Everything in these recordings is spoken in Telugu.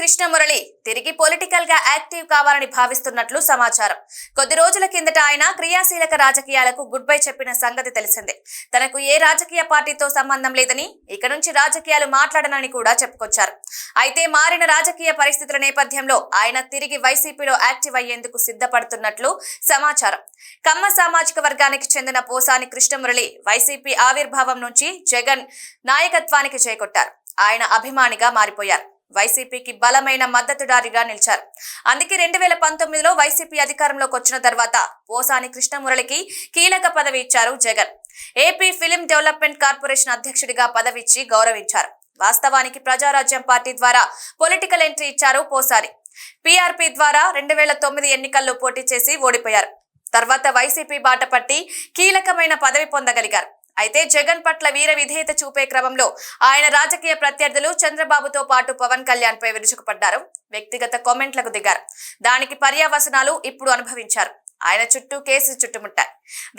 కృష్ణమురళి తిరిగి పొలిటికల్గా యాక్టివ్ కావాలని భావిస్తున్నట్లు సమాచారం. కొద్ది రోజుల కిందట ఆయన క్రియాశీలక రాజకీయాలకు గుడ్ బై చెప్పిన సంగతి తెలిసిందే. తనకు ఏ రాజకీయ పార్టీతో సంబంధం లేదని ఇక నుంచి రాజకీయాలు మాట్లాడనని కూడా చెప్పుకొచ్చారు. అయితే మారిన రాజకీయ పరిస్థితుల నేపథ్యంలో ఆయన తిరిగి వైసీపీలో యాక్టివ్ అయ్యేందుకు సిద్ధపడుతున్నట్లు సమాచారం. కమ్మ సామాజిక వర్గానికి చెందిన పోసాని కృష్ణమురళి వైసీపీ ఆవిర్భావం నుంచి జగన్ నాయకత్వానికి చేకొట్టారు. ఆయన అభిమానిగా మారిపోయారు. వైసీపీకి బలమైన మద్దతుదారిగా నిలిచారు. అందుకే రెండు వేల పంతొమ్మిదిలో వైసీపీ అధికారంలోకి వచ్చిన తర్వాత పోసాని కృష్ణమురళికి కీలక పదవి ఇచ్చారు Jagan. AP film development corporation అధ్యక్షుడిగా పదవి ఇచ్చి గౌరవించారు. వాస్తవానికి ప్రజారాజ్యం పార్టీ ద్వారా పొలిటికల్ ఎంట్రీ ఇచ్చారు పోసారి పీఆర్పీ ద్వారా రెండు వేల తొమ్మిది ఎన్నికల్లో పోటీ చేసి ఓడిపోయారు. తర్వాత వైసీపీ బాట పట్టి కీలకమైన పదవి పొందగలిగారు. అయితే జగన్ పట్ల వీర విధేయత చూపే క్రమంలో ఆయన రాజకీయ ప్రత్యర్థులు చంద్రబాబుతో పాటు పవన్ కళ్యాణ్ పై విరుచుకుపడ్డారు. వ్యక్తిగత కామెంట్లకు దిగారు. దానికి పర్యావసనాలు ఇప్పుడు అనుభవించారు. ఆయన చుట్టూ కేసులు చుట్టుముట్టాయి.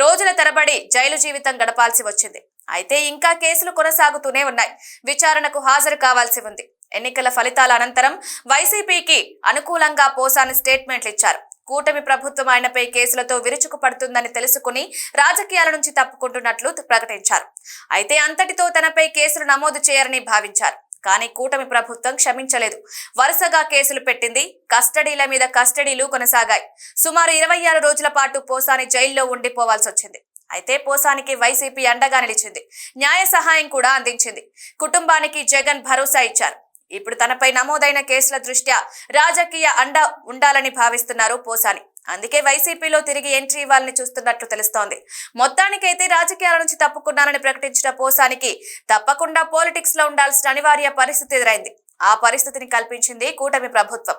రోజుల తరబడి జైలు జీవితం గడపాల్సి వచ్చింది. అయితే ఇంకా కేసులు కొనసాగుతూనే ఉన్నాయి. విచారణకు హాజరు కావాల్సి ఉంది. ఎన్నికల ఫలితాల అనంతరం వైసీపీకి అనుకూలంగా పోసాని స్టేట్మెంట్లు ఇచ్చారు. కూటమి ప్రభుత్వం ఆయనపై కేసులతో విరుచుకుపడుతుందని తెలుసుకుని రాజకీయాల నుంచి తప్పుకుంటున్నట్లు ప్రకటించారు. అయితే అంతటితో తనపై కేసులు నమోదు చేయరని భావించారు. కానీ కూటమి ప్రభుత్వం క్షమించలేదు. వరుసగా కేసులు పెట్టింది. కస్టడీల మీద కస్టడీలు కొనసాగాయి. సుమారు ఇరవై ఆరు రోజుల పాటు పోసాని జైల్లో ఉండిపోవాల్సి వచ్చింది. అయితే పోసానికి వైసీపీ అండగా నిలిచింది. న్యాయ సహాయం కూడా అందించింది. కుటుంబానికి జగన్ భరోసా ఇచ్చారు. ఇప్పుడు తనపై నమోదైన కేసుల దృష్ట్యా రాజకీయ అండ ఉండాలని భావిస్తున్నారు పోసాని. అందుకే వైసీపీలో తిరిగి ఎంట్రీ ఇవ్వాలని చూస్తున్నట్లు తెలుస్తోంది. మొత్తానికైతే రాజకీయాల నుంచి తప్పుకున్నారని ప్రకటించిన పోసానికి తప్పకుండా పాలిటిక్స్లో ఉండాల్సిన అనివార్య పరిస్థితి ఎదురైంది. ఆ పరిస్థితిని కల్పించింది కూటమి ప్రభుత్వం.